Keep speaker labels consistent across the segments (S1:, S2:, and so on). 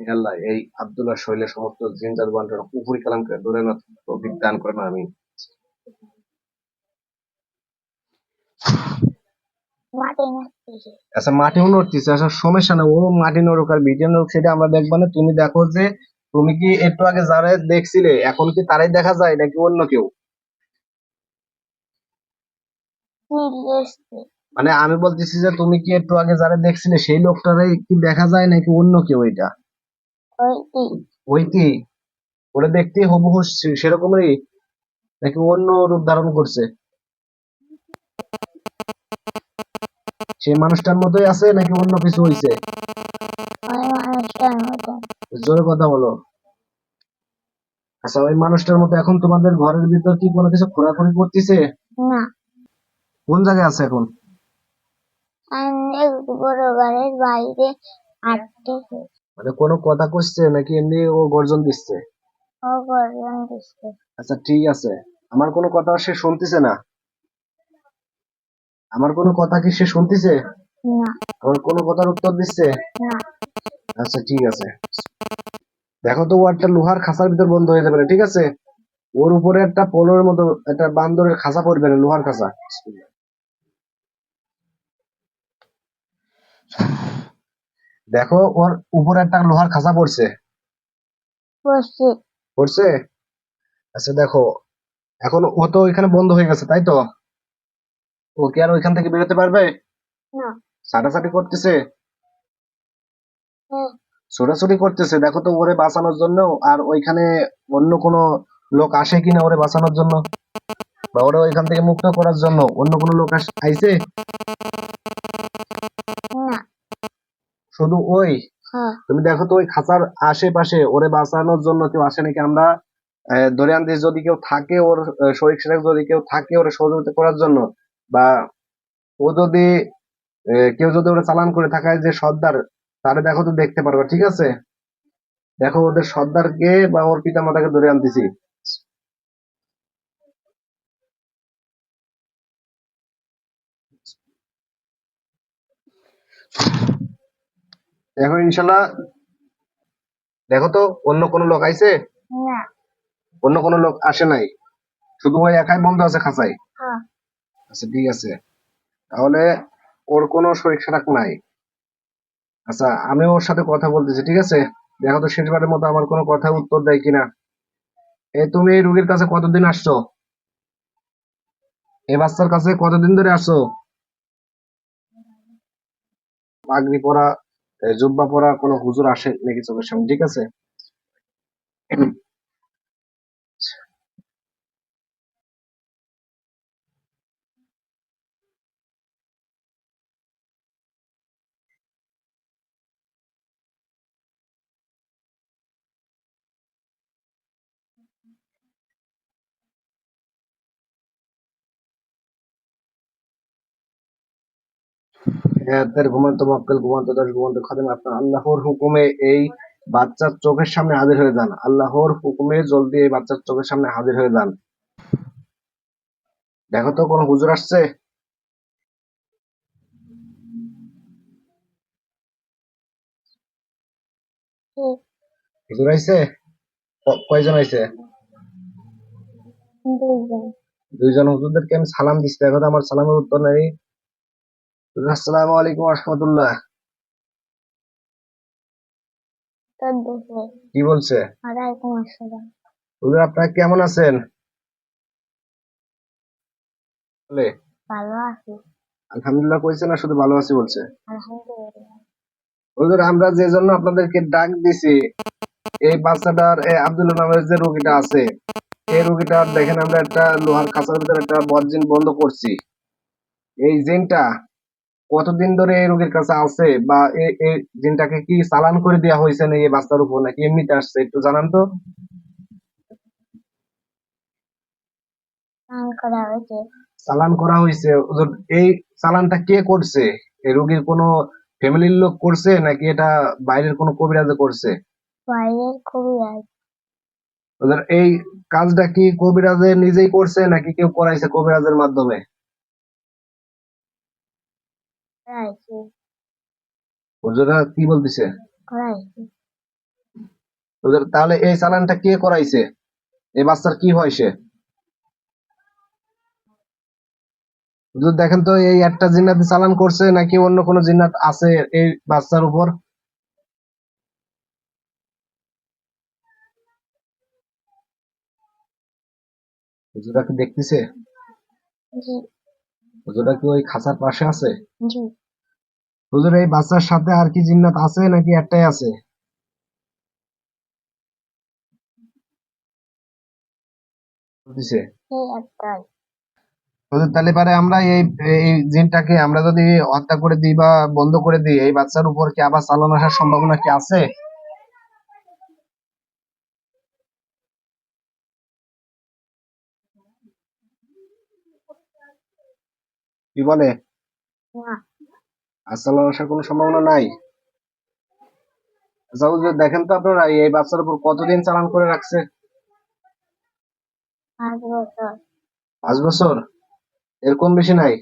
S1: আল্লাহ এই আব্দুল্লাহ শৈলের সমস্ত জিন জাদু বান্ডার উপরি কালামকে না তৌফিক দান করেন আমি। আচ্ছা মাটি নড়তেছে আচ্ছা সমস্যা না ও মাটি নড়ুক আর ভিডিও নড়ুক সেটা আমরা দেখব না। তুমি দেখো যে তুমি কি একটু আগে যারা দেখছিলে এখন কি তারাই দেখা যায় নাকি অন্য কেউ? মানে আমি বলতেছি যে তুমি কি একটু আগে যারা দেখছিলে সেই লোকটারাই কি দেখা যায় নাকি অন্য কেউ এটা? ওই ওটা দেখতে হুবহু সেরকমই নাকি অন্য রূপ ধারণ করছে? সেই মানুষটার মতোই আছে নাকি অন্য কিছু হয়েছে জোরে কথা বলো। আচ্ছা ওই মানুষটার মতো এখন তোমাদের ঘরের ভিতর কি কোনো কিছু খোরাখুরি করতেছে?
S2: না।
S1: কোন জায়গায় আছে এখন?
S2: অনেক বড় ঘরের বাইরে আটকেছে
S1: মানে কোনো কথা কইছে নাকি এমনি ও গর্জন দিচ্ছে?
S2: ও গর্জন দিচ্ছে।
S1: আচ্ছা ঠিক আছে। আমার কোনো কথা সে শুনতেছে না? আমার কোনো কথা কি সে শুনতেছে?
S2: না।
S1: আমার কোনো কথার উত্তর দিচ্ছে?
S2: না।
S1: আচ্ছা ঠিক আছে। দেখো তো ও একটা লোহার খাঁচার ভিতর বন্ধ হয়ে যাবে ঠিক আছে? ওর উপরে একটা পোলোর মতো একটা বান্দরের খাঁচা পড়বে না লোহার খাঁচা। দেখো ওর উপরে একটা লোহার খাঁচা পড়ছে। পড়ছে। আচ্ছা দেখো এখন ও তো ওইখানে বন্ধ হয়ে গেছে তাই তো? ও কি আর ওইখান থেকে বেরোতে পারবে?
S2: না।
S1: ছাটাছাটি করতেছে?
S2: হুম,
S1: ছোটাছুটি করতেছে। দেখো তো ওরে বাঁচানোর জন্য আর ওইখানে অন্য কোনো লোক আসে কিনা ওরে বাঁচানোর জন্য? বা ওরে ওইখান থেকে মুক্ত করার জন্য অন্য কোনো লোক আস- আইছে? শুধু ওই?
S2: হ্যাঁ।
S1: তুমি দেখো তো ওই খাঁচার আশেপাশে ওরে বাঁচানোর জন্য কেউ আসে নাকি? আমরা ধরে আনতে যদি কেউ থাকে ওর শরীর সেরক যদি কেউ থাকে ওরে সহযোগিতা করার জন্য বা ও যদি কেউ যদি ওরা চালান করে থাকায় যে সর্দার তারে দেখো তো দেখতে পারবে ঠিক আছে? দেখো ওদের সর্দারকে বা ওর পিতা মাতাকে ধরে আনতেছি। দেখো ইনশাল্লাহ দেখো তো অন্য কোনো লোক আইছে?
S2: না।
S1: অন্য কোনো লোক আসে নাই? শুধু ওই একাই বন্ধ আছে খাঁচায়?
S2: হ্যাঁ।
S1: আচ্ছা ঠিক আছে। তাহলে ওর কোনো শরীর খারাপ নাই? আচ্ছা আমি ওর সাথে কথা বলতেছি ঠিক আছে? দেখো তো শেষবারের মতো আমার কোনো কথা উত্তর দেয় কিনা। এই তুমি এই রুগীর কাছে কতদিন আসছো? এ বাচ্চার কাছে কতদিন ধরে আসছো? পাগড়ি পরা এ, জুব্বা পরা কোনো হুজুর আসে নাকি চোখের সামনে? ঠিক আছে? এদের ঘুমন্ত মক্কেল ঘুমন্ত দশ ঘুমন্ত খাদেম আপনার আল্লাহর হুকুমে এই বাচ্চার চোখের সামনে হাজির হয়ে যান। আল্লাহর হুকুমে জলদি এই বাচ্চার চোখের সামনে হাজির হয়ে যান। দেখো তো কোন হুজুর আসছে? হুজুর আইছে? কয়জন আইছে?
S2: দুইজন।
S1: হুজুরদেরকে আমি সালাম দিচ্ছি দেখো তো আমার সালামের উত্তর নেই। আসসালামু আলাইকুম রহমতুল্লাহ। কি বলছে? আপনারা কেমন আছেন?
S2: ভালো আছি।
S1: আলহামদুলিল্লাহ কইছে না শুধু ভালো আছি বলছে। হুজুর আমরা যে জন্য আপনাদেরকে ডাক দিছি এই বাচ্চাটার এই আব্দুল্লাহ নামের যে রোগীটা আছে এই রোগীটার দেখেন আমরা একটা লোহার কাঁচার ভিতরে একটা বদজিন বন্ধ করছি। এই জিনটা কতদিন ধরে এই রোগীর কাছে আছে বা এই জিনটাকে কি চালান করে দেওয়া হয়েছে না এই বাচ্চার উপর নাকি এমনিতে আসছে? একটু জানান তো। চালান করা হয়েছে। এই চালানটা কে করছে? এই রোগীর কোনো ফ্যামিলির লোক করছে নাকি এটা বাইরের কোনো কবিরাজে করছে?
S2: বাইরের
S1: এই কাজটা কি কবিরাজে নিজেই করছে নাকি কেউ করাইছে কবিরাজের মাধ্যমে? হুজুরা কি বলতেছে? হুজুর তাহলে এই চালানটা কে করাইছে? এই বাচ্চার কি হয় সে? হুজুর দেখেন তো এই একটা জিন্নাত চালান করছে নাকি অন্য কোনো জিন্নাত আছে এই বাচ্চার উপর? হুজুরা কি দেখতেছে? হুজুরা কি ওই খাঁচার পাশে আছে?
S2: জি।
S1: হুজুর এই বাচ্চার সাথে আর কি জিন্নাত আছে নাকি একটাই আছে? বলতেছে।
S2: একটাই।
S1: হুজুর তাহলে পারে আমরা এই এই জিনটাকে আমরা যদি হত্যা করে দিই বা বন্ধ করে দিই এই বাচ্চার উপর কি আবার চালান আসার সম্ভাবনা কি আছে? কি বলে?
S2: না
S1: আসার কোনো সম্ভাবনা নাই? আচ্ছা দেখেন তো আপনারা এই বাচ্চার উপর কতদিন চালান করে রাখছে?
S2: পাঁচ বছর।
S1: পাঁচ বছর? এরকম বেশি নাই?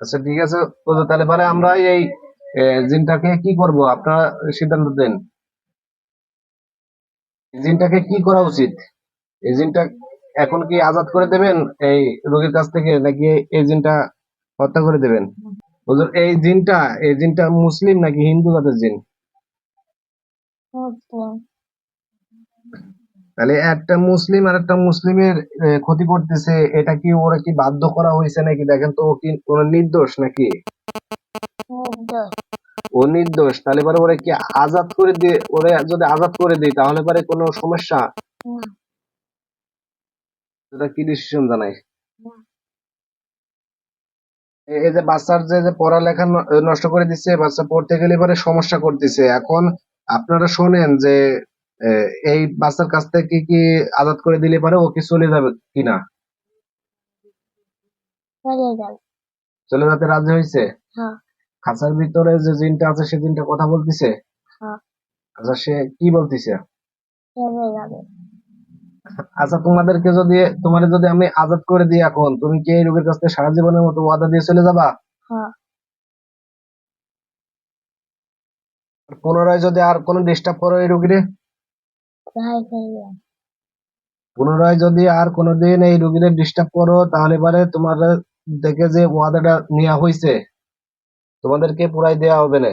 S1: আচ্ছা ঠিক আছে তাহলে পরে আমরা এই জিনটাকে কি করব? আপনারা সিদ্ধান্ত দেন। জিনটাকে কি করা উচিত? এই জিনটা এখন কি আজাদ করে দেবেন? এই রোগীর কাছ থেকে নাকি এই জিনটা হত্যা করে দেবেন? হুজুর, এই জিনটা এই জিনটা মুসলিম নাকি হিন্দু জাতের জিন? তাহলে একটা মুসলিম আর একটা মুসলিমের ক্ষতি করতেছে, এটা কি ওরা কি বাধ্য করা হয়েছে নাকি? দেখেন তো কি কোনো নির্দোষ নাকি? ও নির্দোষ, তাহলে পরে ওরা কি আজাদ করে দিয়ে, ওরা যদি আজাদ করে দেয়, তাহলে পরে কোনো সমস্যা?
S2: না
S1: কি ডিসিশন জানাই? এই যে বাচ্চার যে যে পড়ালেখা নষ্ট করে দিচ্ছে বাচ্চা পড়তে গেলে পরে সমস্যা করতেছে। এখন আপনারা শোনেন যে এই বাচ্চার কাছ থেকে কি আজাদ করে দিলে পারে ও কি চলে যাবে কিনা?
S2: চলে
S1: যেতে রাজি হয়েছে
S2: হ্যাঁ।
S1: খাঁচার ভিতরে যে জিনটা আছে সে জিনটা কথা বলতেছে?
S2: হ্যাঁ।
S1: আচ্ছা সে কি বলতেছে?
S2: চলে যাবে।
S1: আচ্ছা তোমাদেরকে যদি তোমাদের যদি আমি আজাদ করে দিই এখন তুমি কি এই রোগীর কাছ থেকে সারা জীবনের মতো ওয়াদা দিয়ে চলে যাবা?
S2: হ্যাঁ।
S1: পুনরায় যদি আর কোনো ডিস্টার্ব করো এই রোগীরে? পুনরায় যদি আর কোনোদিন এই রোগীরে ডিস্টার্ব করো তাহলে পরে তোমার থেকে যে ওয়াদাটা নেওয়া হয়েছে তোমাদেরকে পুরাই দেওয়া হবে না।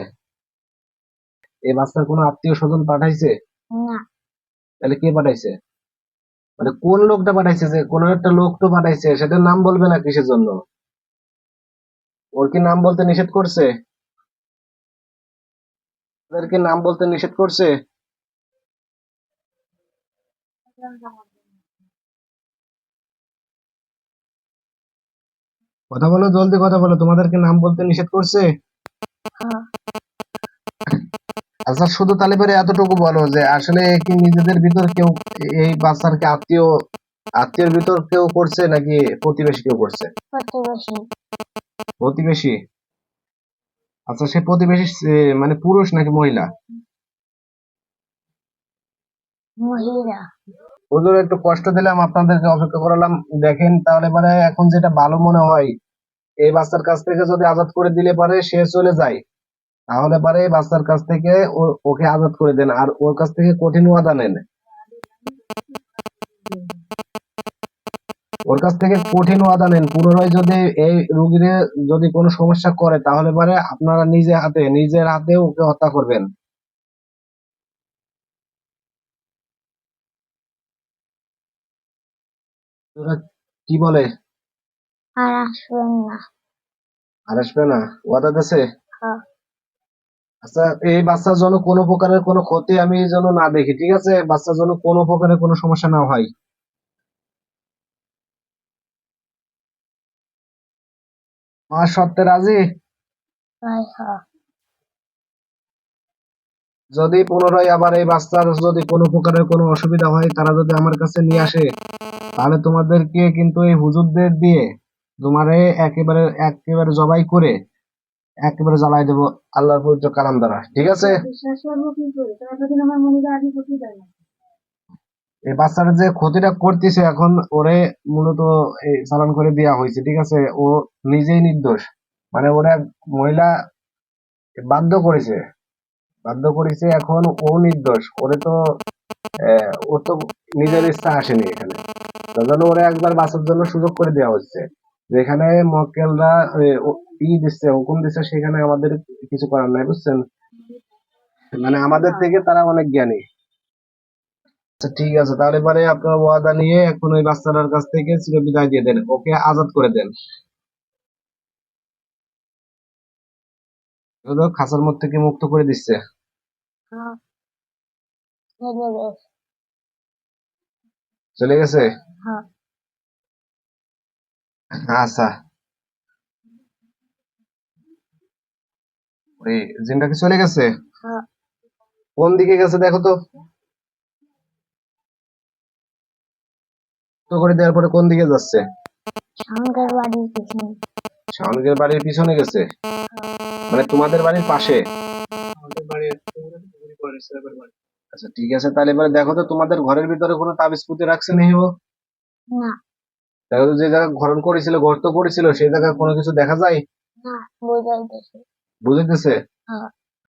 S1: এই বাচ্চার কোনো আত্মীয় স্বজন পাঠাইছে?
S2: না।
S1: তাহলে কে পাঠাইছে? মানে কোন লোকটা পাঠাইছে যে, কোন একটা লোক তো পাঠাইছে, সেটার নাম বলবে না কিসের জন্য? ওর কি নাম বলতে নিষেধ করছে? ওদের কি নাম বলতে নিষেধ করছে? কথা বলো, জলদি কথা বলো তোমাদেরকে নাম বলতে নিষেধ করছে?
S2: হ্যাঁ।
S1: আচ্ছা শুধু তাহলে পরে এতটুকু বলো যে আসলে কি নিজেদের ভিতর কেউ এই বাচ্চার কি আত্মীয় আত্মীয়ের ভিতর কেউ করছে নাকি প্রতিবেশী কেউ করছে?
S2: প্রতিবেশী।
S1: প্রতিবেশী? আচ্ছা সে প্রতিবেশী মানে পুরুষ নাকি মহিলা?
S2: মহিলা।
S1: হুজুর একটু কষ্ট দিলাম আপনাদেরকে অপেক্ষা করালাম। দেখেন তাহলে মানে এখন যেটা ভালো মনে হয় এই বাচ্চার কাছ থেকে যদি আজাদ করে দিলে পারে সে চলে যায়। তাহলে পারে এই বাচ্চার কাছ থেকে ওকে আজাদ করে দেন আর ওর কাছ থেকে কঠিন ওয়াদা নেন। ওর কাছ থেকে কঠিন ওয়াদা নেন পুনরায় যদি এই রুগীর যদি কোনো সমস্যা করে তাহলে পারে আপনারা নিজে হাতে নিজের হাতে ওকে হত্যা করবেন। ওরা কি বলে?
S2: আর আসবেন না।
S1: আর আসবে না? ওয়াদা দিছে
S2: হ্যাঁ।
S1: আচ্ছা এই বাচ্চার জন্য কোনো প্রকারের কোনো ক্ষতি আমি যেন না দেখি ঠিক আছে? বাচ্চার জন্য কোনো প্রকারের কোনো সমস্যা না হয়। মা সত্যি রাজি?
S2: হ্যাঁ।
S1: যদি পুনরায় আবার এই বাচ্চার যদি কোনো প্রকারের কোনো অসুবিধা হয় তারা যদি আমার কাছে নিয়ে আসে তাহলে তোমাদেরকে কিন্তু এই হুজুরদের দিয়ে তোমারে একেবারে একেবারে জবাই করে একেবারে জ্বালাই দেবো আল্লাহর পবিত্র কালাম দ্বারা, ঠিক আছে? এই বাচ্চাটা যে ক্ষতিটা করতেছে এখন ওরে মূলত চালান করে দেওয়া হয়েছে, ঠিক আছে? ও নিজেই নির্দোষ। মানে ওরা মহিলা বাধ্য করেছে বাধ্য করেছে এখন ও নির্দোষ। ওরে তো ওর তো নিজের ইচ্ছা আসেনি এখানে। তার জন্য ওরা একবার বাঁচার জন্য সুযোগ করে দেওয়া হচ্ছে। যেখানে মক্কেলরা ও- ই দিচ্ছে হুকুম দিচ্ছে সেখানে আমাদের কিছু করার নাই বুঝছেন? মানে আমাদের থেকে তারা অনেক জ্ঞানী। আচ্ছা ঠিক আছে তাহলে পরে আপনার ওয়াদা নিয়ে এখন ওই বাচ্চাটার কাছ থেকে চিরবিদায় দিয়ে দেন ওকে আজাদ করে দেন। খাঁচার মধ্যে থেকে মুক্ত করে দিচ্ছে।
S2: চলে গেছে
S1: চলে গেছে?
S2: হ্যাঁ।
S1: আচ্ছা। ওই জিনটা কি চলে গেছে?
S2: হ্যাঁ।
S1: কোন দিকে গেছে দেখো তো। তো করে দেওয়ার পরে কোন দিকে যাচ্ছে?
S2: বাড়ির পিছনে।
S1: শাওনগের বাড়ির পিছনে গেছে? মানে তোমাদের বাড়ির পাশে? আচ্ছা ঠিক আছে তাহলে এবারে দেখো তো তোমাদের ঘরের ভিতরে কোনো তাবিজ পুঁতে রাখছে ও
S2: না।
S1: দেখো তো যে জায়গা ঘরণ করেছিল গর্ত করেছিল সেই জায়গায় কোনো কিছু দেখা যায়?
S2: না
S1: বুঝেতেছে
S2: হ্যাঁ।